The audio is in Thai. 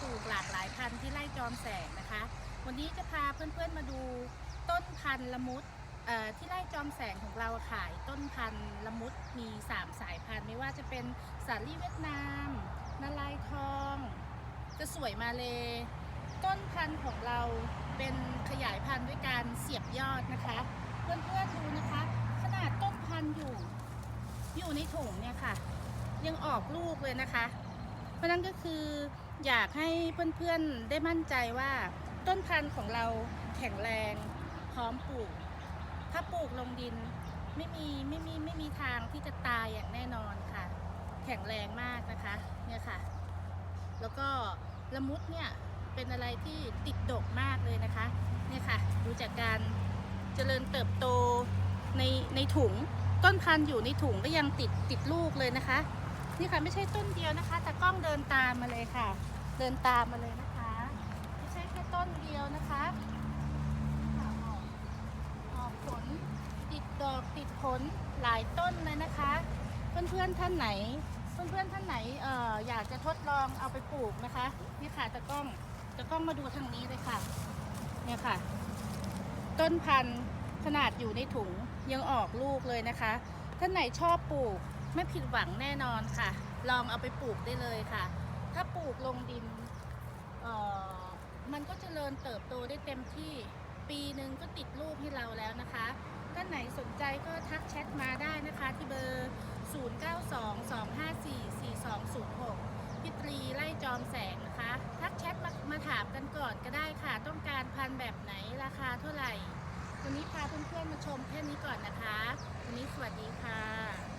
ปลูกหลากหลายพันธุ์ที่ไร่จอมแสงนะคะ วันนี้จะพาเพื่อนๆมาดูต้นพันธุ์ละมุดที่ไร่จอมแสงของเราขายต้นพันธุ์ละมุดมี 3 สายพันธุ์ไม่ว่าจะเป็นสาลี่เวียดนามนาลายทอง จะสวยมาเลยต้นพันธุ์ของเราเป็นขยายพันธุ์ด้วยการเสียบยอดนะคะ เพื่อนๆดูนะคะ ขนาดต้นพันธุ์อยู่ อยู่ในถุงเนี่ยค่ะ ยังออกลูกเลยนะคะ เพราะฉะนั้นก็คือ อยากให้เพื่อนๆได้มั่นใจว่าต้นพันธุ์ของเราแข็งแรงพร้อมปลูก ถ้าปลูกลงดินไม่มีไม่มีไม่มีทางที่จะตายอย่างแน่นอนค่ะ แข็งแรงมากนะคะเนี่ยค่ะ แล้วก็ละมุดเนี่ยเป็นอะไรที่ติดดกมากเลยนะคะเนี่ยค่ะดูจากการเจริญเติบโตในในถุงต้นพันธุ์อยู่ในถุงก็ยังติดติดลูกเลยนะคะ นี่ค่ะไม่ใช่ต้นเดียวนะคะ แต่กล้องเดินตามมาเลยค่ะ เดินตามมาเลยนะคะ ไม่ใช่แค่ต้นเดียวนะคะออกออกผลติดดอกติดผลหลายต้นเลยนะคะ เพื่อนๆท่านไหน เพื่อนๆท่านไหนเอ่ออยากจะทดลองเอาไปปลูกนะคะนี่ค่ะตะกล้องตะกล้องมาดูทางนี้เลยค่ะ เนี่ยค่ะ ต้นพันธุ์ขนาดอยู่ในถุงยังออกลูกเลยนะคะ ท่านไหนชอบปลูก ไม่ผิดหวังแน่นอนค่ะ ลองเอาไปปลูกได้เลยค่ะ ถ้าปลูกลงดินเอ่อมันก็จเจริญเติบโตได้เต็มที่ ปีหนึ่งก็ติดลูกให้เราแล้วนะคะท่านไหนสนใจก็ทักแชทมาได้นะคะที่เบอร์ 0922544206 พิตรีไล่จอมแสงนะคะ ทักแชทมามาถามกันก่อนก็ได้ค่ะ ต้องการพันแบบไหนราคาเท่าไหร่ วันนี้พาเพื่อนๆมาชมแค่นี้ก่อนนะคะ วันนี้สวัสดีค่ะ